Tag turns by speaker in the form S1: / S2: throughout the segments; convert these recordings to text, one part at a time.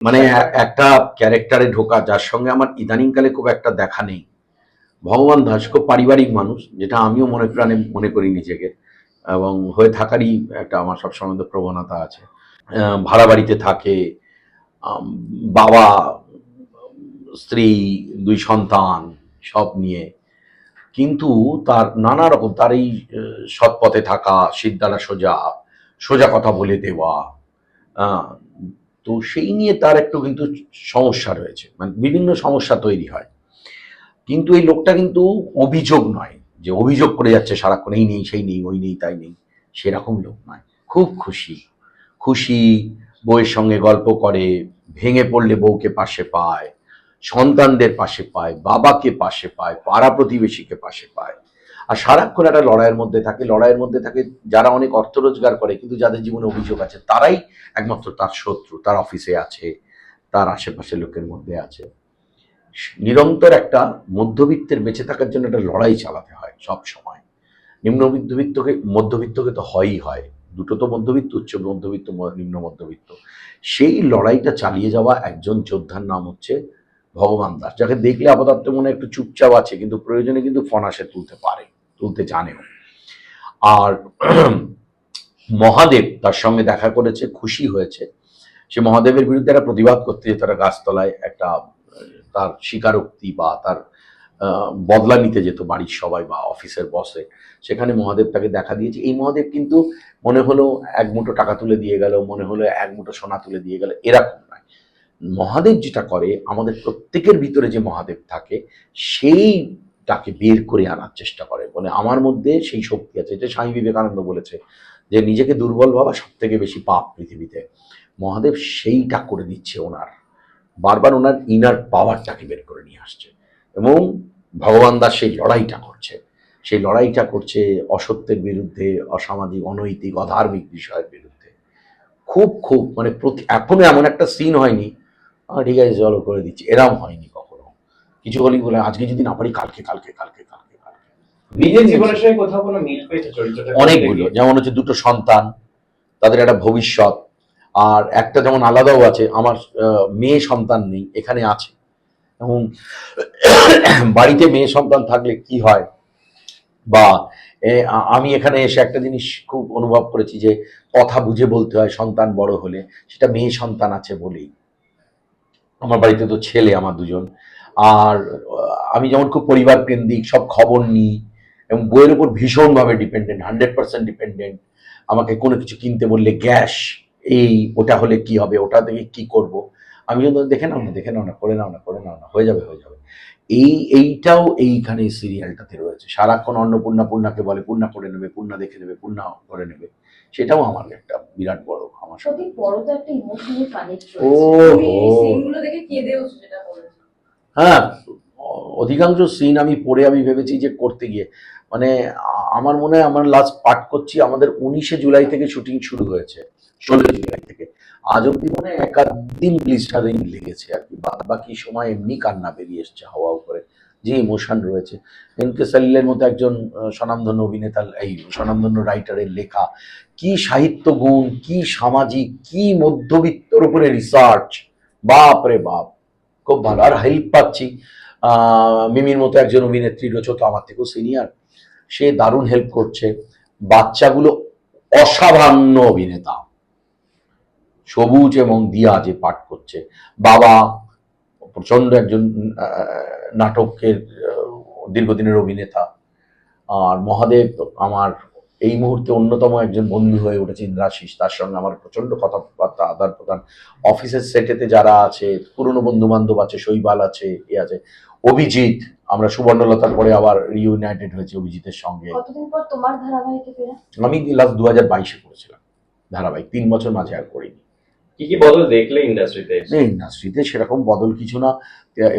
S1: মানে একটা ক্যারেক্টারে ঢোকা, যার সঙ্গে আমার ইদানিংকালে খুব একটা দেখা নেই। ভগবান দাস খুব পারিবারিক মানুষ, যেটা আমিও মনে প্রাণে মনে করি নিজেকে। এবং হয়ে থাকারই একটা আমার সবসময় তো প্রবণতা আছে। ভাড়া বাড়িতে থাকে বাবা, স্ত্রী, দুই সন্তান, সব নিয়ে। কিন্তু তার নানা রকম, তার এই সৎ পথে থাকা, সিদ্ধারা সোজা সোজা কথা বলে দেওয়া তো সেই নিয়ে তার একটু কিন্তু সমস্যা রয়েছে। মানে বিভিন্ন সমস্যা তৈরি হয়। কিন্তু এই লোকটা কিন্তু অভিযোগ নয় যে অভিযোগ করে যাচ্ছে সারাক্ষণ, এই নেই, সেই নেই, ওই নেই, তাই নেই। সেরকম লোক নয়। খুব খুশি। খুশি, বউয়ের সঙ্গে গল্প করে, ভেঙে পড়লে বউকে পাশে পায়, সন্তানদের পাশে পায়, বাবাকে পাশে পায়, পাড়া প্রতিবেশীকে পাশে পায়। আর সারাক্ষণ একটা লড়াইয়ের মধ্যে থাকে, লড়াইয়ের মধ্যে থাকে যারা অনেক অর্থ রোজগার করে, কিন্তু যাদের জীবনে অভিযোগ আছে, তারাই একমাত্র তার শত্রু, তার অফিসে আছে, তার আশেপাশে লোকের মধ্যে আছে। নিরন্তর একটা মধ্যবিত্তের বেঁচে থাকার জন্য একটা লড়াই চালাতে হয় সব সময়। নিম্ন মধ্যবিত্তকে মধ্যবিত্তকে তো হয়ই হয়। দুটো তো মধ্যবিত্ত, উচ্চ মধ্যবিত্ত নিম্ন মধ্যবিত্ত। সেই লড়াইটা চালিয়ে যাওয়া একজন যোদ্ধার নাম হচ্ছে ভগবান দাস, যাকে দেখলে আপাতত মনে একটু চুপচাপ আছে, কিন্তু প্রয়োজনে কিন্তু ফনাসে তুলতে পারে। তুলতে জানেও। আর মহাদেব তার সঙ্গে দেখা করেছে, খুশি হয়েছে। সে মহাদেবের বিরুদ্ধে একটা প্রতিবাদ করতে যেত একটা গাছতলায়, একটা, তার স্বীকারোক্তি বা তার বদলা নিতে যেত বাড়ির সবাই বা অফিসের বসে। সেখানে মহাদেব তাকে দেখা দিয়েছে। এই মহাদেব কিন্তু মনে হলো এক মুঠো টাকা তুলে দিয়ে গেল, মনে হলো এক মুঠো সোনা তুলে দিয়ে গেল, এরকম নয়। মহাদেব যেটা করে, আমাদের প্রত্যেকের ভিতরে যে মহাদেব থাকে সেইটাকে বের করে আনার চেষ্টা করে। মানে আমার মধ্যে সেই শক্তি আছে। এটা স্বামী বিবেকানন্দ বলেছে যে, নিজেকে দুর্বল ভাবা সব থেকে বেশি পাপ পৃথিবীতে। মহাদেব সেইটা করে দিচ্ছে ওনার। বারবার ওনার ইনার পাওয়ারটাকে বের করে নিয়ে আসছে। এবং ভগবান দাস সেই লড়াইটা করছে। সেই লড়াইটা করছে অসত্যের বিরুদ্ধে, অসামাজিক, অনৈতিক, অধার্মিক বিষয়ের বিরুদ্ধে। খুব খুব মানে প্রতি, এখনও এমন একটা সিন হয়নি। ঠিক আছে, চলো করে দিচ্ছি। এরম হয়নি। কিছু হলেই বলে আজকে যদি না পারি কালকে কালকে কালকে কালকে কালকে।
S2: নিজের জীবনের সঙ্গে কোথাও কোনো মিল পেয়েছে চরিত্রটা
S1: অনেকগুলো। যেমন হচ্ছে দুটো সন্তান তাদের একটা ভবিষ্যৎ আর একটা যেমন আলাদাও আছে আমার মেয়ে সন্তান নেই এখানে আছে। এবং বাড়িতে মেয়ে সন্তান থাকলে কি হয়? বা আমি এখানে এসে একটা জিনিস খুব অনুভব করেছি যে কথা বুঝে বলতে হয় সন্তান বড় হলে সেটা মেয়ে সন্তান আছে বলেই। আমার বাড়িতে তো ছেলে আমার দুজন। আর আমি যেমন খুব পরিবার কেন্দ্রিক সব খবর নিই এবং বইয়ের উপর ভীষণভাবে ডিপেন্ডেন্ট হান্ড্রেড পার্সেন্ট ডিপেন্ডেন্ট আমাকে কোনো কিছু কিনতে বললে গ্যাস এই ওটা হলে কি হবে ওটা থেকে কি করব? আমি কিন্তু দেখে নাও না দেখে নাও না করে নাও না করে নাও না হয়ে যাবে হয়ে যাবে। এই এইটাও এইখানে এই সিরিয়ালটাতে রয়েছে। সারাক্ষণ অন্নপূর্ণা পূর্ণাকে বলে পূর্ণা করে নেবে পূর্ণা দেখে নেবে পূর্ণা করে নেবে। সেটাও আমার একটা বিরাট বড় আমার সাথে
S3: বড় তো একটা ইমোশনাল কানেক্ট
S1: ও।
S3: সিনগুলো দেখে কেঁদেও সেটা
S1: হ্যাঁ অধিকাংশ সিন আমি পড়ে আমি ভেবেছি যে করতে গিয়ে। মানে আমার মনে হয় আমার লাস্ট পাঠ করছি, আমাদের উনিশে জুলাই থেকে শুটিং শুরু হয়েছে ষোলো জুলাই থেকে। আজ অব্দি মানে এক দিন গ্লিস্টারিং লেগেছে আর কি বাকি সময় এমনি কান্না বেরিয়ে এসছে হাওয়া উপরে, যে ইমোশন রয়েছে। এনকে সালিলের মতো একজন স্বনামধন্য অভিনেতা এই স্বনামধন্য রাইটারের লেখা, কি সাহিত্য গুণ, কি সামাজিক, কি মধ্যবিত্তর উপরে রিসার্চ বাপ রে বাপ। খুব ভালো। আর হেল্প পাচ্ছি। মিমির মতো একজন অভিনেত্রী রয়েছে তো আমার থেকেও সিনিয়র সে দারুণ হেল্প করছে। বাচ্চাগুলো অসামান্য অভিনেতা। সবুজ এবং দিয়া যে পাঠ করছে। বাবা প্রচণ্ড একজন নাটকের দীর্ঘদিনের অভিনেতা। আর মহাদেব আমার এই মুহূর্তে অন্যতম একজন বন্ধু হয়ে উঠেছে ইন্দ্রাশিস তার সঙ্গে আমার প্রচণ্ড কথাবার্তা আদান প্রদান। অফিসের সেটেতে যারা আছে পুরনো বন্ধু বান্ধব আছে শৈবাল আছে এ আছে অভিজিৎ আমরা সুবর্ণলতার পরে আবার রিউনাইটেড হয়েছে অভিজিতের সঙ্গে।
S3: কতদিন পর তোমার ধারাবাহিকে ফেরা?
S1: আমি লাস্ট দু হাজার বাইশে করেছিলাম ধারাবাহিক তিন বছর মাঝে আর করিনি।
S2: কি কি বদল দেখলে ইন্ডাস্ট্রিতে
S1: ইন্ডাস্ট্রিতে সেরকম বদল কিছু না।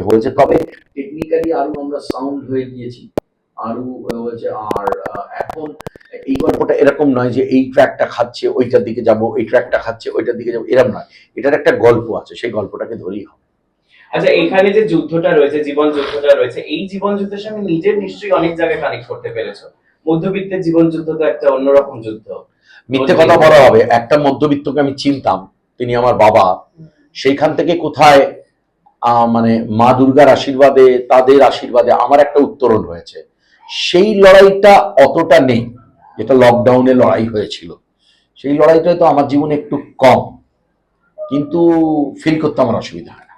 S1: হয়েছে তবে টেকনিক্যালি আরও আমরা সাউন্ড হয়ে গিয়েছি। আরও হয়েছে আর এখন এই গল্পটা এরকম নয় যে এই ট্র্যাকটা খাচ্ছে ওইটার দিকে যাব এই ট্র্যাকটা খাচ্ছে ওইটার দিকে যাব এরকম নয়। এটার একটা গল্প আছে সেই গল্পটাকে ধরেই হবে।
S2: আচ্ছা এখানে যে যুদ্ধটা রয়েছে জীবন যুদ্ধটা রয়েছে এই জীবন যুদ্ধের সঙ্গে নিজের নিশ্চয়ই অনেক জায়গায় কানেক্ট করতে পেরেছ। মধ্যবিত্তের জীবন যুদ্ধ তো একটা অন্যরকম যুদ্ধ।
S1: মিথ্যে কথা বলা হবে একটা মধ্যবিত্তকে আমি চিনতাম তিনি আমার বাবা। সেইখান থেকে কোথায় আহ, মানে মা দুর্গার আশীর্বাদে তাদের আশীর্বাদে আমার একটা উত্তরণ হয়েছে। সেই লড়াইটা অতটা নেই, যেটা লকডাউনে লড়াই হয়েছিল। সেই লড়াইটা তো আমার জীবনে একটু কম, কিন্তু ফিল করতে আমার অসুবিধা হয়।